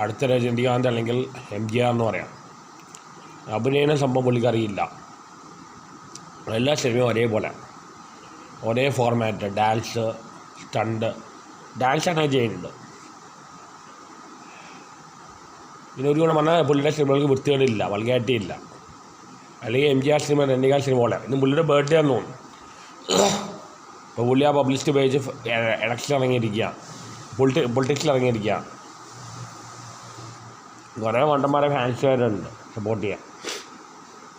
അടുത്ത രജനീകാന്ത് അല്ലെങ്കിൽ M G R എന്ന് പറയാം. അഭിനയന സംഭവം പുള്ളിക്കറിയില്ല എല്ലാ സിനിമയും ഒരേപോലെ. ഒരേ ഫോർമാറ്റ് ഡാൻസ് സ്റ്റണ്ട് ഡാൻസ് അങ്ങനെ ചെയ്യുന്നുണ്ട്. പിന്നെ ഒരു ഗുണം പറഞ്ഞാൽ പുള്ളിയുടെ സിനിമകൾക്ക് വൃത്തികളില്ല വൾഗാരിറ്റി ഇല്ല. അല്ലെങ്കിൽ എം ജി ആർ സിനിമ രണ്ടികാൽ സിനിമ പോലെ. ഇന്ന് പുള്ളിയുടെ ബർത്ത്ഡേ ആണെന്ന് തോന്നുന്നു. ഇപ്പോൾ പുള്ളി ആ പബ്ലിസിറ്റി പേജ് ഇലക്ഷൻ ഇറങ്ങിയിരിക്കുക പൊളിറ്റി പൊളിറ്റിക്സിൽ ഇറങ്ങിയിരിക്കുക കുറേ വണ്ടന്മാരെ ഫാൻസുകാരുണ്ട് സപ്പോർട്ട് ചെയ്യാൻ.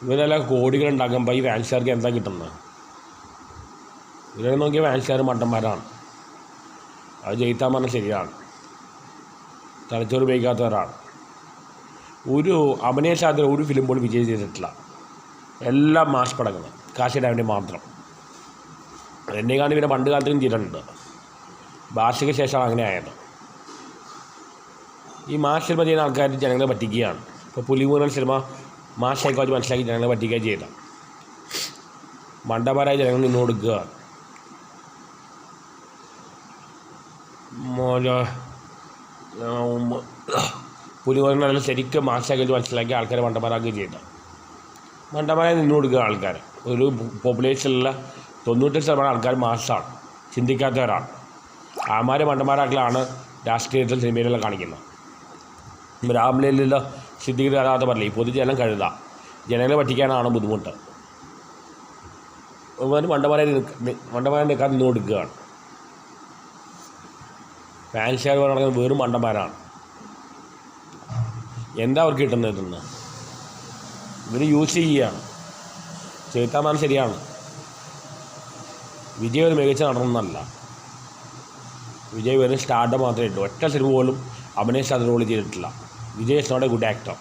ഇവരെല്ലാം കോടികൾ ഉണ്ടാക്കുമ്പോൾ ഈ ഫാൻസുകാർക്ക് എന്താ കിട്ടുന്നത്? ഇവരെ നോക്കിയ ഫാൻസുകാർ മണ്ടന്മാരാണ് അത് ജയിത്താൻ പറഞ്ഞാൽ ശരിയാണ്. തലച്ചോറ് ഉപയോഗിക്കാത്തവരാണ് ഒരു അഭിനയ സാധ്യത ഒരു ഫിലിം പോലും വിജയം ചെയ്തിട്ടില്ല. എല്ലാം മാസ് പടങ്ങൾ കാശിടാൻ വേണ്ടി മാത്രം. കാണി പിന്നെ പണ്ട് കാലത്തും ചെയ്തിട്ടുണ്ട്. ഭാഷയ്ക്ക് ശേഷമാണ് അങ്ങനെ ആയത്. ഈ മാഷ് സിനിമ ചെയ്യുന്ന ആൾക്കാർ ജനങ്ങളെ പറ്റിക്കുകയാണ്. ഇപ്പോൾ പുലിമൂനൽ സിനിമ മാസ് സൈക്കോളജി മനസ്സിലാക്കി ജനങ്ങളെ പറ്റിക്കുക ചെയ്ത. മണ്ടന്മാരായ ജനങ്ങൾ നിന്ന് കൊടുക്കുക. പുലിമൂന്നൽ ശരിക്കും സൈക്കോളജി മനസ്സിലാക്കി ആൾക്കാരെ മണ്ടന്മാരാക്കുകയും ചെയ്ത. മണ്ടന്മാരെ നിന്ന് കൊടുക്കുക ആൾക്കാർ ഒരു പോപ്പുലേഷനിലുള്ള തൊണ്ണൂറ്റെട്ട് ശതമാനം ആൾക്കാർ മാഷാണ്. ചിന്തിക്കാത്തവരാണ്. ആമാരെ മണ്ടന്മാരാക്കലാണ് രാഷ്ട്രീയത്തിൽ സിനിമയിലെല്ലാം കാണിക്കുന്നത്. രാംലീലയിലോ സിദ്ദിഖ് പറഞ്ഞില്ലേ? ഈ പൊതുജനം കഴുത ജനങ്ങളെ പറ്റിക്കാനാണ് ബുദ്ധിമുട്ട്. അവന്മാർ മണ്ടമാരെ മണ്ടമാരെ നിൽക്കാൻ നിന്ന് കൊടുക്കുകയാണ്. ഫാൻഷാർ നടക്കുന്നത് വെറും മണ്ടന്മാരാണ്. എന്താ അവർക്ക് കിട്ടുന്നത് ഇതെന്ന്? ഇവർ യൂസ് ചെയ്യുകയാണ്. ചെയ്താൽ ശരിയാണ്. വിജയ് ഒരു മികച്ച നടന്നല്ല വിജയ് വെറും സ്റ്റാർട്ട് മാത്രമേ ഉള്ളൂ. ഒറ്റ സിനിമ പോലും അഭിനയിച്ച് അത് റോൾ ചെയ്തിട്ടില്ല. Vijay is not a good actor